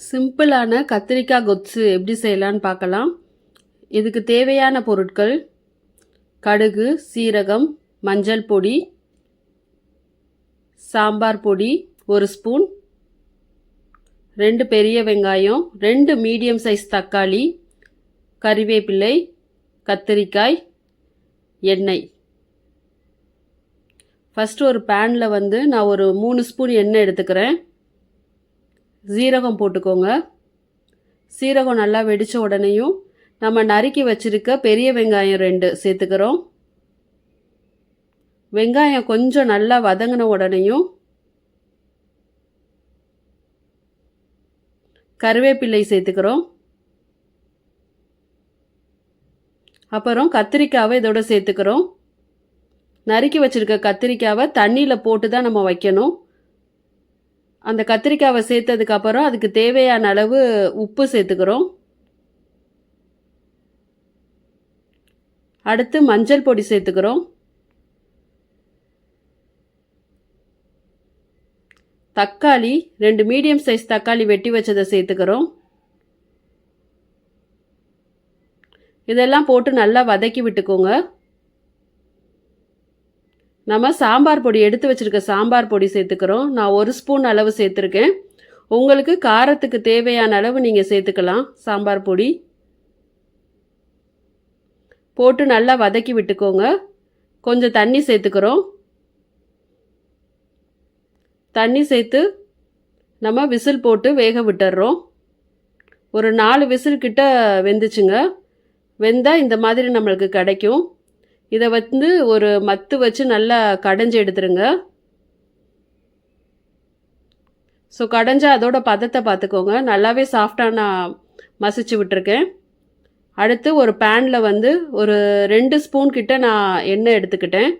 சிம்பிளான கத்திரிக்காய் கொத்து எப்படி செய்யலான்னு பார்க்கலாம். இதுக்கு தேவையான பொருட்கள் கடுகு சீரகம் மஞ்சள் பொடி சாம்பார் பொடி ஒரு ஸ்பூன் ரெண்டு பெரிய வெங்காயம் ரெண்டு மீடியம் சைஸ் தக்காளி கறிவேப்பிலை கத்திரிக்காய் எண்ணெய். ஃபஸ்ட்டு ஒரு பேனில் வந்து நான் ஒரு மூணு ஸ்பூன் எண்ணெய் எடுத்துக்கிறேன். சீரகம் போட்டுக்கோங்க. சீரகம் நல்லா வெடித்த உடனேயும் நம்ம நறுக்கி வச்சிருக்க பெரிய வெங்காயம் ரெண்டு சேர்த்துக்கிறோம். வெங்காயம் கொஞ்சம் நல்லா வதங்கின உடனேயும் கருவேப்பிள்ளை சேர்த்துக்கிறோம். அப்புறம் கத்திரிக்காவை இதோட சேர்த்துக்கிறோம். நறுக்கி வச்சுருக்க கத்திரிக்காவை தண்ணியில் போட்டு தான் நம்ம வைக்கணும். அந்த கத்திரிக்காவை சேர்த்ததுக்கப்புறம் அதுக்கு தேவையான அளவு உப்பு சேர்த்துக்கிறோம். அடுத்து மஞ்சள் பொடி சேர்த்துக்கிறோம். தக்காளி ரெண்டு மீடியம் சைஸ் தக்காளி வெட்டி வச்சதை சேர்த்துக்கிறோம். இதெல்லாம் போட்டு நல்லா வதக்கி விட்டுக்கோங்க. நம்ம சாம்பார் பொடி எடுத்து வச்சுருக்க சாம்பார் பொடி சேர்த்துக்கிறோம். நான் ஒரு ஸ்பூன் அளவு சேர்த்துருக்கேன். உங்களுக்கு காரத்துக்கு தேவையான அளவு நீங்கள் சேர்த்துக்கலாம். சாம்பார் பொடி போட்டு நல்லா வதக்கி விட்டுக்கோங்க. கொஞ்சம் தண்ணி சேர்த்துக்கிறோம். தண்ணி சேர்த்து நம்ம விசில் போட்டு வேக விட்டுறோம். ஒரு நாலு விசில் கிட்ட வெந்துச்சுங்க. வெந்தால் இந்த மாதிரி நம்மளுக்கு கிடைக்கும். இதை வந்து ஒரு மத்து வச்சு நல்லா கடைஞ்சி எடுத்துருங்க. ஸோ கடைஞ்சா அதோட பதத்தை பார்த்துக்கோங்க நல்லாவே சாஃப்டாக நான் மசிச்சு விட்டுருக்கேன். அடுத்து ஒரு பேனில் வந்து ஒரு ரெண்டு ஸ்பூன் கிட்ட நான் எண்ணெய் எடுத்துக்கிட்டேன்.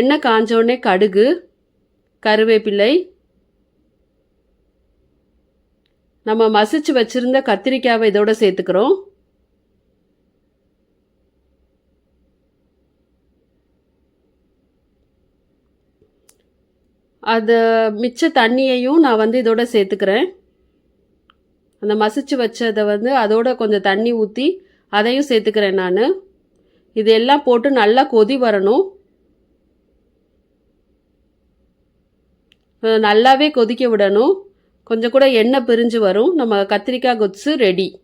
எண்ணெய் காஞ்சோடனே கடுகு கருவேப்பிலை. நம்ம மசிச்சு வச்சுருந்த கத்திரிக்காவை இதோட சேர்த்துக்கிறோம். அது மிச்ச தண்ணியையும் நான் வந்து இதோட சேர்த்துக்கிறேன். அந்த மசிச்சு வச்சதை வந்து அதோட கொஞ்சம் தண்ணி ஊற்றி அதையும் சேர்த்துக்கிறேன் நான். இது எல்லாம் போட்டு நல்லா கொதி வரணும். நல்லாவே கொதிக்க விடணும். கொஞ்சம் கூட எண்ணெய் பிரிஞ்சு வரும். நம்ம கத்திரிக்காய் கொத்து ரெடி.